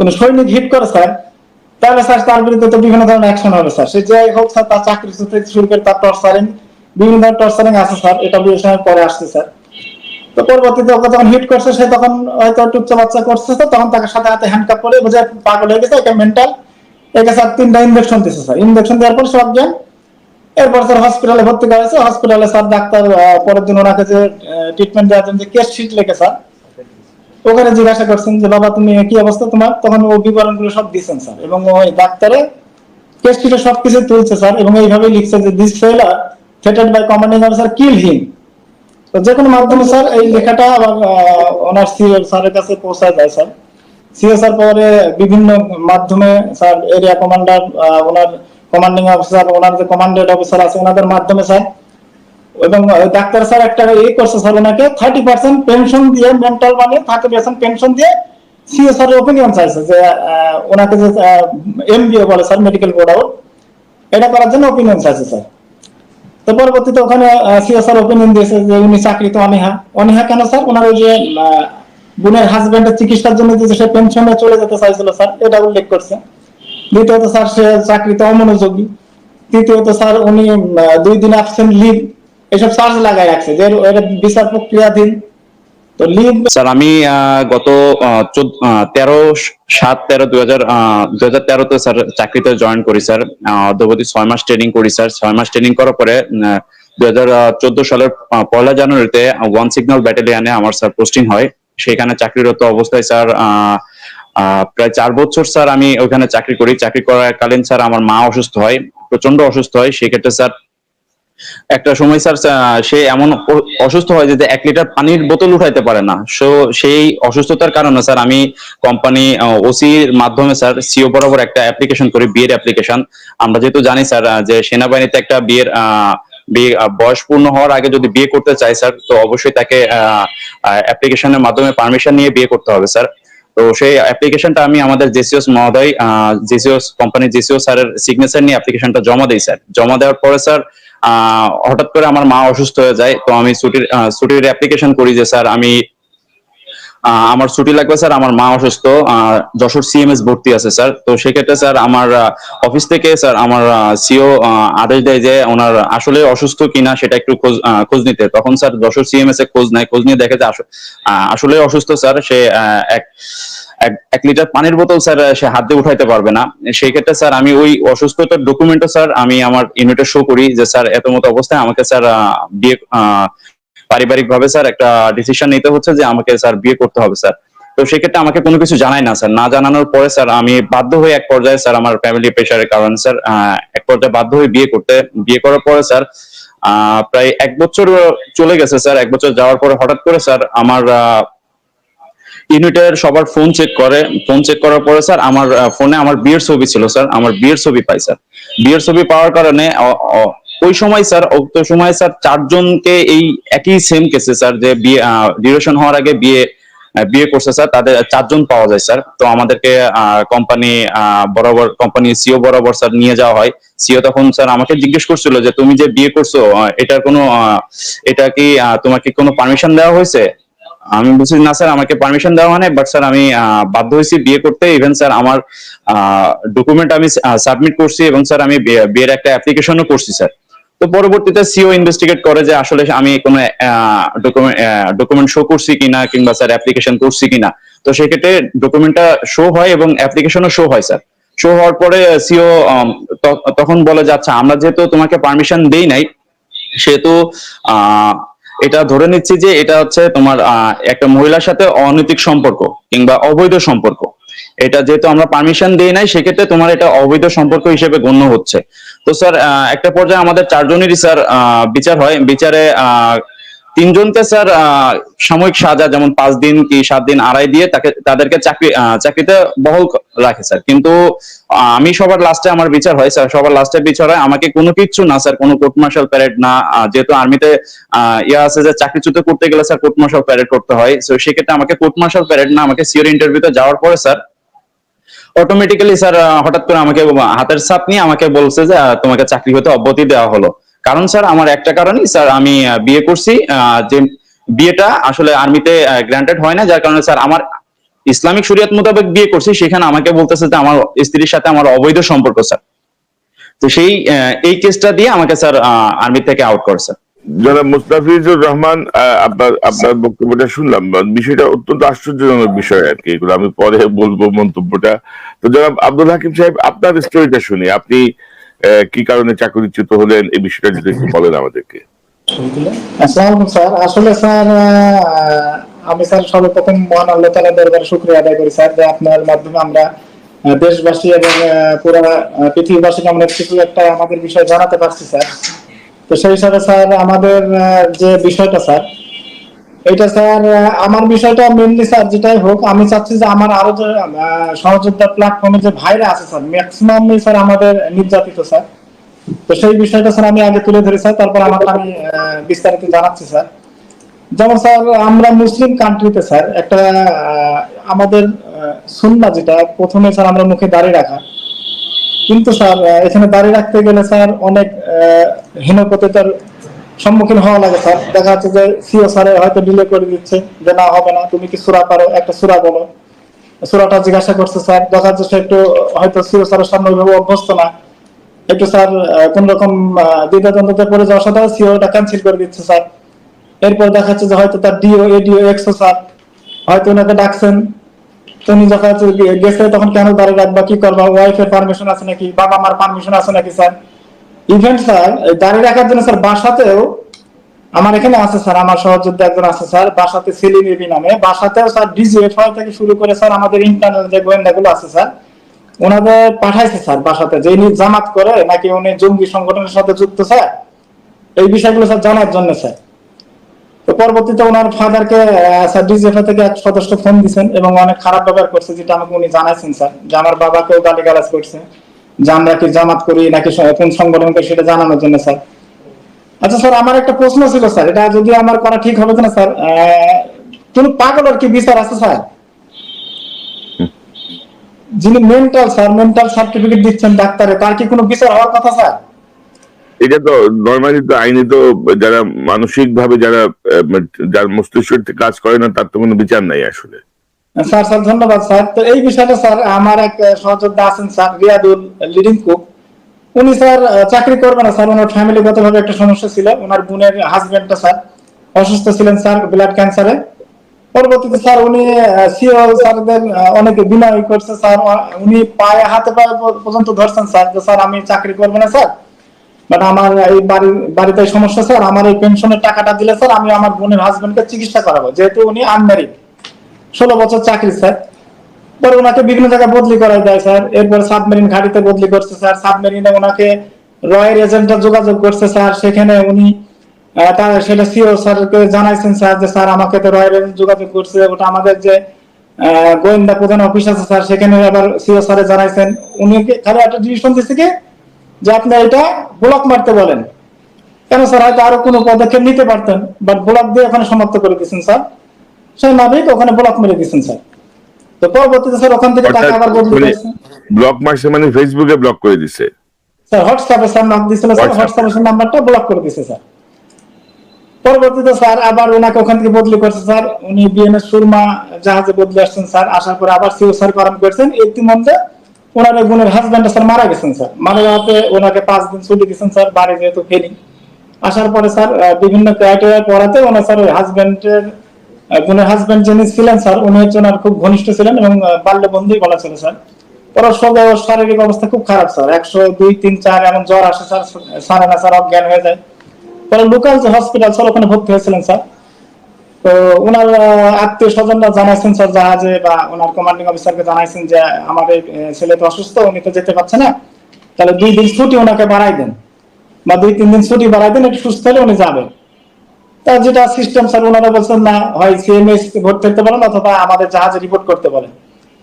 কোন সৈনিক হিট করে স্যার, তাহলে স্যার তার বিরুদ্ধে তো বিভিন্ন ধরনের অ্যাকশন হবে স্যার। সে যাই হোক স্যার, তার চাকরি থেকে শুরু করে তার টর্চারিং বিভিন্ন ধরনের টর্চারিং আছে স্যার, এটা বিবেচনার পরে আসছে স্যার। তো পরবর্তীতে ওকে যখন হিট করছে, সে তখন হয়তো বাচ্চা করছে তখন তাকে সাথে হাতে হ্যান্ডকাপ করে বোঝায় পাগল হয়ে গেছে, এটা মেন্টাল স্যার তিনটা ইনজেকশন দিচ্ছে স্যার। ইনজেকশন দেওয়ার পর সব জ্ঞান এরপর স্যার হসপিটালে ভর্তি করা হয়েছে। হসপিটালে স্যার ডাক্তার পরের দিন ওনাকে যে ট্রিটমেন্ট দেওয়ার জন্য যে কেস শিট লেখে স্যার ওখানে জিজ্ঞাসা করছেন যে, বাবা, তুমি কি অবস্থা তোমার? তখন ও বিবরণগুলো সব দিচ্ছেন, স্যার। এবং ওই ডাক্তারে কেস শিটে সবকিছু তুলছে, স্যার, এবং এইভাবে লিখছে যে this fellow threatened by commanding officer kill him তো যে কোনো মাধ্যমে, স্যার, এই লেখাটা আবার ওনার সিও স্যারের কাছে পৌঁছায় যায় স্যার। সিও স্যার পরে বিভিন্ন মাধ্যমে, স্যার এরিয়া কমান্ডার ওনার কমান্ডিং অফিসার ওনার যে কমান্ডেড অফিসার আছে, ওনাদের মাধ্যমে, স্যার এবং ডাক্তার স্যার একটা ই করছে স্যার ওনাকে থার্টি পার্সেন্ট পেনশন দিয়ে মেন্টাল মানে থার্টি পার্সেন্ট পেনশন দিয়ে সিও স্যারের ওপিনিয়ন চাইছে যে ওনাকে যে এমবিএ বলে স্যার মেডিকেল বোর্ড আউট এটা করার জন্য ওপিনিয়ন চাইছে স্যার। তো পরবর্তীতে ওখানে সিও স্যার ওপিনিয়ন দিয়েছে যে, উনি চাকরিতে অনীহা। অনীহা কেন স্যার? ওনার ওই যে বোনের হাজবেন্ডের চিকিৎসার জন্য যে, সে পেনশনে চলে যেতে চাইছিল স্যার, এটা উল্লেখ করছে। দ্বিতীয়ত স্যার, সে চাকরিতে অমনোযোগী। তৃতীয়ত স্যার, উনি দুই দিন অ্যাবসেন্ট লিভ এসব চার্জ লাগাই রাখছে। যে এর বিচার প্রক্রিয়াধীন তো লিভ স্যার আমি গত তেরো সাত তেরো দুই হাজার দুই হাজার তেরোতে স্যার চাকরিতে জয়েন করি স্যার। আহ, ছয় মাস ট্রেনিং করি স্যার। ছয় মাস ট্রেনিং করার পরে দুই হাজার চোদ্দ সালের পয়লা জানুয়ারিতে ওয়ান সিগন্যাল ব্যাটালিয়ানে আমার স্যার পোস্টিং হয়। সেখানে চাকরিরত অবস্থায় স্যার প্রায় চার বছর স্যার আমি ওখানে চাকরি করি। চাকরি করাকালীন স্যার আমার মা অসুস্থ হয় প্রচণ্ড অসুস্থ হয়। সেক্ষেত্রে স্যার একটা সময় স্যার সে এমন অসুস্থ হয় যে এক লিটার পানির বোতল উঠাইতে পারে না। সো সেই অসুস্থতার কারণে স্যার আমি কোম্পানি ওসির মাধ্যমে স্যার সিও বরাবর একটা অ্যাপ্লিকেশন করি বিয়ের অ্যাপ্লিকেশন আমরা যেহেতু জানি স্যার যে সেনাবাহিনীতে একটা বিয়ের বিয়ে বয়স পূর্ণ হওয়ার আগে যদি বিয়ে করতে চাই স্যার তো অবশ্যই তাকে অ্যাপ্লিকেশনের মাধ্যমে পারমিশন নিয়ে বিয়ে করতে হবে স্যার তো সেই অ্যাপ্লিকেশনটা আমি আমাদের জেসিওস মহোদয় জেসিওস কোম্পানি জেসিও স্যারের সিগনেচার নিয়ে অ্যাপ্লিকেশনটা জমা দিই স্যার জমা দেওয়ার পরে স্যার হঠাৎ করে আমার মা অসুস্থ হয়ে যায়, তো আমি ছুটির ছুটির অ্যাপ্লিকেশন করি যে, স্যার, আমি আমার ছুটি লাগবে, স্যার, আমার মা অসুস্থ যশোর সিএমএস ভর্তি আছে, স্যার। তো সেক্ষেত্রে, স্যার, আমার অফিস থেকে, স্যার, আমার সিও আদেশ দেয় যে, ওনার আসলে অসুস্থ কিনা, সেটা একটু খোঁজ খোঁজ নিতে। তখন, স্যার, যশোর সিএমএস এ খোঁজ নেয়, খোঁজ নিয়ে দেখে যে, আস- আসলে অসুস্থ, স্যার। সে এক এক- লিটার পানির বোতল স্যার সে হাত দিয়ে উঠাইতে পারবে না। সেই ক্ষেত্রে স্যার, আমি ওই অসুস্থতার ডকুমেন্টও স্যার, আমি আমার ইউনিটে শো করি যে স্যার, এত মতো অবস্থায় আমাকে স্যার বিয়ে পারিবারিক ভাবে স্যার একটা ডিসিশন নিতে হচ্ছে যে আমাকে স্যার বিয়ে করতে হবে স্যার। তো সেক্ষেত্রে আমাকে কোনো কিছু জানায় না স্যার। না জানানোর পরে স্যার, আমি বাধ্য হয়ে এক পর্যায়ে স্যার, আমার ফ্যামিলি প্রেশারের কারণে স্যার এক পর্যায়ে বাধ্য হয়ে বিয়ে করতে, বিয়ে করার পরে স্যার প্রায় এক বছর চলে গেছে স্যার। এক বছর যাওয়ার পরে হঠাৎ করে স্যার, আমার ইউনিটের সবার ফোন চেক করে। ফোন চেক করার পরে স্যার আমার ফোনে আমার বিয়ের ছবি ছিল স্যার। আমার বিয়ের ছবি পাই স্যার। বিয়ের ছবি পাওয়ার কারণে ওই সময় স্যার উক্ত সময় স্যার চারজনকে এই একই সেম কেসে স্যার যে বিয়ে ডিউরেশন হওয়ার আগে বিয়ে বিয়ে করছে স্যার, তাদের চারজন পাওয়া যায় স্যার। তো আমাদেরকে কোম্পানি বরাবর কোম্পানি সিও বরাবর স্যার নিয়ে যাওয়া হয়। সিও তখন স্যার আমাকে জিজ্ঞেস করছিল যে, তুমি যে বিয়ে করছ এটার কোনো এটা কি তোমাকে কোনো পারমিশন দেওয়া হয়েছে? আমি বলছি না স্যার আমাকে পারমিশন দেওয়া হয় বাট স্যার আমি বাধ্য হয়েছি বিয়ে করতে। ইভেন স্যার আমার ডকুমেন্ট আমি সাবমিট করছি এবং স্যার আমি বিয়ের একটা অ্যাপ্লিকেশনও করছি স্যার। তো পরবর্তীতে সিও ইনভেস্টিগেট করে যে আসলে আমি কোনো ডকুমেন্ট শো করছি কিনা কিংবা স্যার অ্যাপ্লিকেশন করছি কিনা। তো সেক্ষেত্রে ডকুমেন্টটা শো হয় এবং অ্যাপ্লিকেশনও শো হয় স্যার। শো হওয়ার পরে সিও তখন বলে যে আচ্ছা আমরা যেহেতু তোমাকে পারমিশন দেই নাই সেহেতু আহ, এটা ধরে নিচ্ছি যে এটা হচ্ছে তোমার একটা মহিলার সাথে অনৈতিক সম্পর্ক কিংবা অবৈধ সম্পর্ক। এটা যেহেতু আমরা পারমিশন দিই নাই, সেক্ষেত্রে তোমার এটা অবৈধ সম্পর্ক হিসেবে গণ্য হচ্ছে। তো স্যার একটা পর্যায়ে আমাদের চারজনেরই স্যার বিচার হয়। বিচারে তিনজনকে স্যার সাময়িক সাজা, যেমন পাঁচ দিন কি সাত দিন আড়াই দিয়ে তাকে, তাদেরকে চাকরি চাকরিতে বহল রাখে স্যার। কিন্তু আমি সবার লাস্টে আমার বিচার হয় স্যার। সবার লাস্টে বিচার হয়। আমাকে কোনো কিচ্ছু না স্যার, কোনো কোর্ট মার্শাল প্যারেড না। যেহেতু আর্মিতে ইয়া আছে যে চাকরিচ্যুত করতে গেলে স্যার কোর্ট মার্শাল প্যারেড করতে হয়। তো সেক্ষেত্রে আমাকে কোর্ট মার্শাল প্যারেড না, আমাকে সিওর ইন্টারভিউতে যাওয়ার পরে স্যার অটোমেটিক্যালি স্যার হঠাৎ করে আমাকে হাতের ছাপ নিয়ে আমাকে বলছে যে তোমাকে চাকরি হতে অব্যাহতি দেওয়া হলো। কারণ স্যার, আমার একটা কারণই স্যার আমি বিয়ে করছি যে বিয়েটা আসলে আর্মিতে গ্রান্টেড হয় না, যার কারণে স্যার আমার ইসলামিক শরিয়ত মোতাবেক বিয়ে করছি, সেখানে আমাকে বলতেছে যে আমার স্ত্রীর সাথে আমার অবৈধ সম্পর্ক, স্যার। তো সেই এই কেসটা দিয়ে আমাকে স্যার আর্মি থেকে আউট করে, স্যার। যারা মুস্তাফিজুর রহমান আপনার আপনার বক্তব্যটা শুনলাম বিষয়টা অত্যন্ত আশ্চর্যজনক বিষয় আর কি, এগুলো আমি পরে বলব মন্তব্যটা। তো যারা আব্দুল হাকিম সাহেব, আপনার স্টোরিটা শুনি, আপনি কি কারণে চাকরিচ্যুত হলেন? এই বিষয়টা যদি একটু বলেন আমাদেরকে। আসলে, স্যার আমি, স্যার, সর্বপ্রথম মহান আল্লাহ তালা দরবারে শুক্রিয়া আদায় করি, স্যার, যে আপনার মাধ্যমে আমরা দেশবাসী এবং পুরা পৃথিবীবাসীকে আমরা কিছু একটা আমাদের বিষয় জানাতে পারছি, স্যার। তো সেই হিসাবে, স্যার, আমাদের যে বিষয়টা, স্যার এটা স্যার আমার বিষয়টা মেনলি স্যার যেটাই হোক, আমি চাচ্ছি যে আমার আরও যে সহযোদ্ধা প্ল্যাটফর্মে যে ভাইরা আছে স্যার ম্যাক্সিমাম স্যার আমাদের নির্যাতিত স্যার। তো সেই বিষয়টা স্যার আমি আগে তুলে ধরি স্যার, তারপর আমাকে আমি বিস্তারিত জানাচ্ছি স্যার। যেমন স্যার, আমরা মুসলিম কান্ট্রিতে স্যার, একটা আমাদের সুন্না যেটা, প্রথমে স্যার আমরা মুখে দাঁড়িয়ে রাখা। কিন্তু স্যার এখানে দাঁড়িয়ে রাখতে গেলে স্যার অনেক হীনপতিতার সম্মুখীন হওয়া লাগে, স্যার। দেখা যাচ্ছে যে সিও স্যারে হয়তো ডিলে করে দিচ্ছে, যে না, হবে না, তুমি কি সুরা পারো? একটা সুরা বলো। সুরাটা জিজ্ঞাসা করছে, স্যার। দেখা যাচ্ছে একটু, হয়তো সিও স্যারের সামনে ওইভাবে অভ্যস্ত না। একটু, স্যার কোন রকম দ্বিধাদ্বন্দ্বতে পড়ে যাওয়ার সাথে সিওটা ক্যান্সেল করে দিচ্ছে, স্যার। এরপর দেখাচ্ছে যে হয়তো তার ডিও এডিও এক্সো স্যার, হয়তো ওনাকে ডাকছেন। তুমি যখন গেছে, তখন কেন দাঁড়িয়ে রাখবা, কি করবা? ওয়াইফের পারমিশন আছে নাকি? বাবা মার পারমিশন আছে নাকি, স্যার? ইভেন্ট স্যার দাঁড়িয়ে রাখার জন্য স্যার বাসাতেও আমার এখানে আছে স্যার, আমার সহযোদ্ধা একজন আছে স্যার, বাসাতে সেলিম এবি নামে। বাসাতেও স্যার থেকে শুরু করে স্যার আমাদের ইন্টারনাল যে গোয়েন্দাগুলো আছে স্যার, ওনাদের পাঠাইছে স্যার বাসাতে। যে জামাত করে নাকি উনি জঙ্গি সংগঠনের সাথে যুক্ত স্যার, এই বিষয়গুলো স্যার জানার জন্য স্যার। তো পরবর্তীতে ওনার ফাদারকে স্যার ডিজিএফআই থেকে এক সদস্য ফোন দিয়েছেন এবং অনেক খারাপ ব্যবহার করছে যেটা আমাকে উনি জানাইছেন স্যার। যে আমার বাবাকেও গালি গালাজ করছে। যে আমরা কি জামাত করি নাকি কোন সংগঠন করি সেটা জানানোর জন্য, স্যার। আচ্ছা স্যার, আমার একটা প্রশ্ন ছিল, স্যার। এটা যদি আমার করা ঠিক হবে কিনা, স্যার কোন পাগলের কি বিচার আছে, স্যার? যিনি মেন্টাল স্যার মেন্টাল সার্টিফিকেট দিচ্ছেন ডাক্তারে, তার কি কোনো বিচার হওয়ার কথা, স্যার? এটা তো নর্মালি তো আইনে তো যারা মানসিক ভাবে যারা যার মস্তিষ্ক কাজ করে না, তার তো কোনো বিচার নাই আসলে। স্যার স্যার, ধন্যবাদ, স্যার। তো এই বিষয়টা, স্যার, আমার এক সহযোদ্ধা আছেন, স্যার, রিয়াদুল লিডিং কুক। উনি, স্যার চাকরি করবে না, স্যার, ওনার ফ্যামিলিগত ভাবে একটা সমস্যা ছিল। ওনার বোনের হাজবেন্ডটা স্যার, অসুস্থ ছিলেন, স্যার ব্লাড ক্যান্সারে পরবর্তীতে, স্যার, উনি সিও স্যারদের অনেকে বিনয় করছে, স্যার উনি পায়ে, হাতে পায়ে পর্যন্ত ধরছেন, স্যার, যে, স্যার, আমি চাকরি করব না, স্যার। বাট আমার এই বাড়ির বাড়িতে সমস্যা, স্যার, আমার এই পেনশনের টাকাটা দিলে, স্যার, আমি আমার বোনের হাজবেন্ডকে চিকিৎসা করাবো। যেহেতু উনি আনম্যারিড ষোলো বছর চাকরি, স্যার। পরে ওনাকে বিভিন্ন জায়গায় বদলি করাই দেয়, স্যার। এরপর সাবমেরিন ঘাটিতে বদলি করছে, স্যার। সাবমেরিনে ওনাকে রয়ের যোগাযোগ করছে, স্যার। সেখানে উনি তার সেটা সিও স্যারকে জানাইছেন, স্যার, যে, স্যার, আমাকে তো রয়ের এজেন্ট যোগাযোগ করছে। ওটা আমাদের যে গোয়েন্দা প্রধান অফিস আছে, স্যার, সেখানে আবার সিও স্যারে জানাইছেন। উনি খালি একটা ডিসিশন দিচ্ছে কি? যে আপনি এটা ব্লক মারতে বলেন। কেন, স্যার? হয়তো আরও কোনো পদক্ষেপ নিতে পারতেন বাট ব্লক দিয়ে ওখানে সমাপ্ত করে দিয়েছেন, স্যার। সেই নাবিক ওখানে ব্লক মেরে দিয়েছেন স্যার। তো পরবর্তীতে স্যার ওখান থেকে টাকা আবার বদলি ব্লক মারছে মানে ফেসবুকে ব্লক করে স্যার হোয়াটসঅ্যাপে স্যার নাম দিয়েছিল স্যার নাম্বারটা ব্লক করে দিয়েছে স্যার। পরবর্তীতে স্যার আবার ওনাকে ওখান থেকে বদলি করছে স্যার। উনি বিএনএস সুরমা জাহাজে বদলে আসছেন স্যার। আসার পরে আবার সিও স্যার করাম করছেন। ইতিমধ্যে ওনার বোনের হাজব্যান্ড স্যার মারা গেছেন স্যার। মারা যাওয়াতে ওনাকে পাঁচ দিন ছুটি দিয়েছেন স্যার বাড়ি যেহেতু ফেলি আসার পরে স্যার বিভিন্ন ক্রাইটেরিয়া পড়াতে ওনার স্যার ওই হাজব্যান্ডের বোনের হাজব্যান্ড যিনি ছিলেন স্যার উনি হচ্ছে ওনার খুব ঘনিষ্ঠ ছিলেন এবং বাল্য বন্ধুই বলা ছিল স্যার সঙ্গে শারীরিক অবস্থা খুব খারাপ স্যার একশো দুই, তিন, চার এমন জ্বর আসে স্যার সারে না স্যার অজ্ঞান হয়ে যায়। পরে লোকাল যে হসপিটাল স্যার ওখানে ভর্তি হয়েছিলেন স্যার তো ওনার আত্মীয় স্বজনরা জানাইছেন স্যার জাহাজে বা ওনার কমান্ডিং অফিসারকে জানাইছেন যে, আমার ছেলে তো অসুস্থ, উনি তো যেতে পারছে না। তাহলে দুই দিন ছুটি ওনাকে বাড়াই দেন। বা দুই, তিন দিন ছুটি বাড়াই দেন, একটু সুস্থ হলে উনি যাবেন তা যেটা সিস্টেম স্যার ওনারা বলছেন না হয় সিএমএস ভর্তি করতে পারেন অথবা আমাদের জাহাজে রিপোর্ট করতে বলেন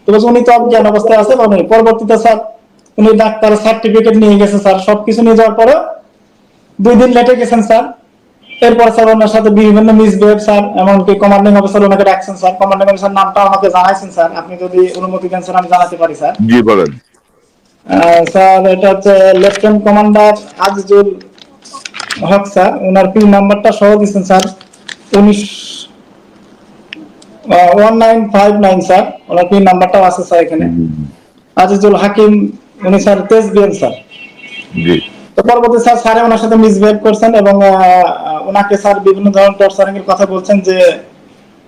তো বলছে উনি তো অজ্ঞান অবস্থায় আছে উনি পরবর্তীতে স্যার উনি ডাক্তার সার্টিফিকেট নিয়ে গেছে স্যার সবকিছু নিয়ে যাওয়ার পরে দুই দিন লেটে গেছেন স্যার এরপর স্যার ওনার সাথে বিভিন্ন মিসবিহেভ স্যার এমনকি কমান্ডিং অফিসার ওনাকে ডাকছেন স্যার কমান্ডিং অফিসার নামটা আমাকে জানাইছেন স্যার আপনি যদি অনুমতি দেন স্যার আমি জানাতে পারি স্যার জি বলেন। স্যার এটা হচ্ছে lieutenant commander Azizul Haque sir ওনার পি নাম্বারটা সহ দিচ্ছেন স্যার। উনিশ one nine five nine sir ওনার পিন নাম্বারটাও আছে স্যার এখানে। আজিজুল হাকিম উনি স্যার স্যার। তো পরবর্তী স্যার স্যারে ওনার সাথে মিসবিহেভ করছেন এবং ওনাকে স্যার বিভিন্ন ধরনের টর্চারিং এর কথা বলছেন যে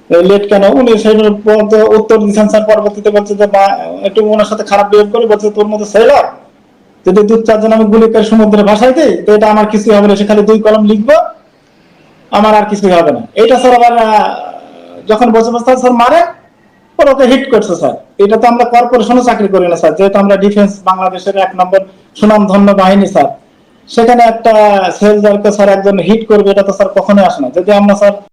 লেট কেন? উনি সেই উত্তর দিচ্ছেন স্যার পরবর্তীতে বলছে যে একটু ওনার সাথে খারাপ বিহেভ করে বলছে তোর মতো ছেলে যদি দু চারজন আমি গুলি করে সমুদ্রে ভাসাই দিই, তো এটা আমার কিছুই হবে না, সে খালি দুই কলম লিখব, আমার আর কিছুই হবে না। এটা স্যার আবার যখন বসে বসে স্যার, মারে? ওর হিট করছে, স্যার। এটা তো আমরা কর্পোরেশনে চাকরি করি না, স্যার। যেহেতু আমরা ডিফেন্স বাংলাদেশের এক নম্বর সুনাম ধন্য বাহিনী, স্যার। সেখানে একটা সেলদারকে স্যার একজন হিট করবে, এটা তো স্যার কখনোই আসে না। যদি আমরা, স্যার